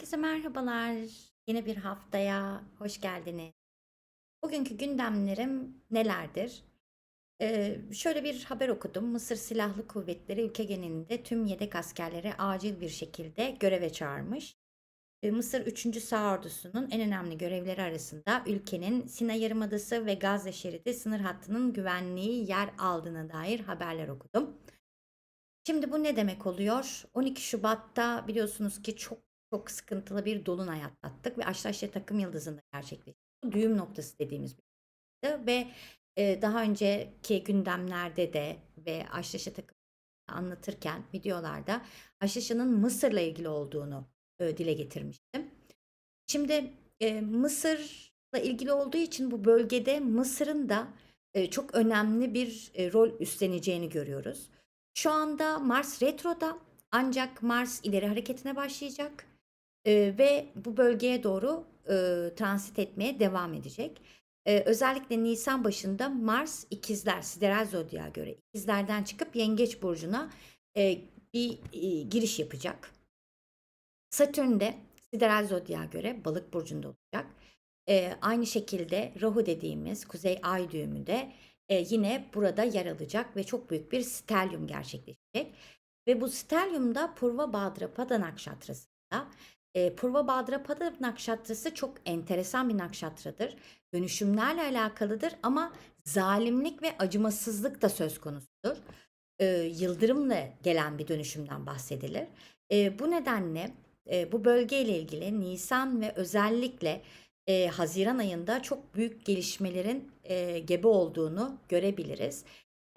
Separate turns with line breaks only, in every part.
Herkese merhabalar. Yeni bir haftaya hoş geldiniz. Bugünkü gündemlerim nelerdir? Ee, şöyle bir haber okudum. Mısır Silahlı Kuvvetleri ülke genelinde tüm yedek askerleri acil bir şekilde göreve çağırmış. Ee, Mısır 3. Sağ Ordusu'nun en önemli görevleri arasında ülkenin Sinay Yarımadası ve Gazze şeridi sınır hattının güvenliği yer aldığına dair haberler okudum. Şimdi bu ne demek oluyor? 12 Şubat'ta biliyorsunuz ki çok çok sıkıntılı bir dolunay atlattık ve Aştaşya takım yıldızında gerçekleşti. Düğüm noktası dediğimiz bir noktaydı ve e, daha önceki gündemlerde de ve Aştaşya takım anlatırken videolarda Aştaşya'nın Mısır'la ilgili olduğunu e, dile getirmiştim. Şimdi e, Mısır'la ilgili olduğu için bu bölgede Mısır'ın da e, çok önemli bir e, rol üstleneceğini görüyoruz. Şu anda Mars retroda ancak Mars ileri hareketine başlayacak e, ve bu bölgeye doğru e, transit etmeye devam edecek. E, özellikle Nisan başında Mars ikizler, sideral zodya göre ikizlerden çıkıp Yengeç burcuna e, bir e, giriş yapacak. Satürn de sideral zodya göre balık burcunda olacak. E, aynı şekilde Rahu dediğimiz kuzey ay düğümü de e, yine burada yer alacak ve çok büyük bir stelyum gerçekleşecek. Ve bu stelyumda Purva Bhadrapada Nakşatrası'nda e, Purva Bhadrapada Nakşatrası çok enteresan bir nakşatradır. Dönüşümlerle alakalıdır ama zalimlik ve acımasızlık da söz konusudur. E, yıldırımla gelen bir dönüşümden bahsedilir. E, bu nedenle e, bu bölgeyle ilgili Nisan ve özellikle e, Haziran ayında çok büyük gelişmelerin e, gebe olduğunu görebiliriz.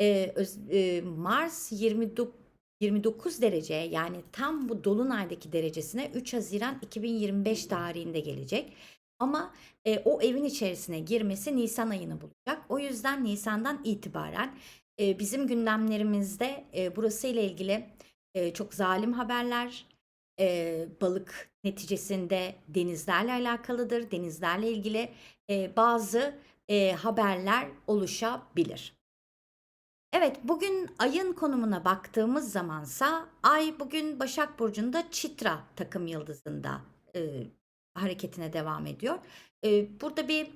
E, öz- e, Mars 29 29 derece yani tam bu dolunay'daki derecesine 3 Haziran 2025 tarihinde gelecek. Ama e, o evin içerisine girmesi Nisan ayını bulacak. O yüzden Nisan'dan itibaren e, bizim gündemlerimizde e, burası ile ilgili e, çok zalim haberler, e, balık neticesinde denizlerle alakalıdır. Denizlerle ilgili e, bazı e, haberler oluşabilir. Evet, bugün ayın konumuna baktığımız zamansa ay bugün Başak Burcu'nda Çitra takım yıldızında e, hareketine devam ediyor. E, burada bir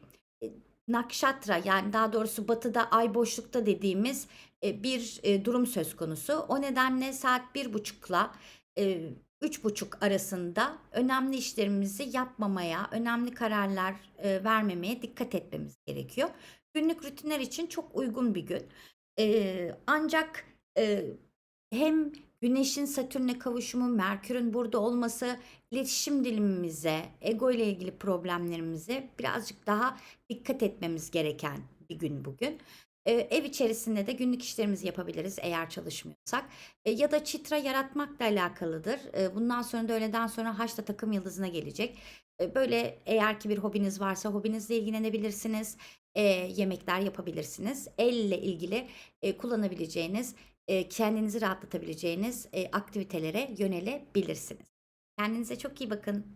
e, nakşatra yani daha doğrusu batıda ay boşlukta dediğimiz e, bir e, durum söz konusu. O nedenle saat bir buçukla e, üç buçuk arasında önemli işlerimizi yapmamaya, önemli kararlar e, vermemeye dikkat etmemiz gerekiyor. Günlük rutinler için çok uygun bir gün. Eee, ancak, eee, hem Güneş'in Satürn'le kavuşumu, Merkür'ün burada olması iletişim dilimimize, ego ile ilgili problemlerimize birazcık daha dikkat etmemiz gereken bir gün bugün. Eee, ev içerisinde de günlük işlerimizi yapabiliriz eğer çalışmıyorsak. Eee, ya da çitra yaratmakla alakalıdır. Eee, bundan sonra da öğleden sonra Haçta takım yıldızına gelecek. Eee, böyle eğer ki bir hobiniz varsa hobinizle ilgilenebilirsiniz. Eee, yemekler yapabilirsiniz. Elle ilgili e, kullanabileceğiniz, e, kendinizi rahatlatabileceğiniz e, aktivitelere yönelebilirsiniz. Kendinize çok iyi bakın.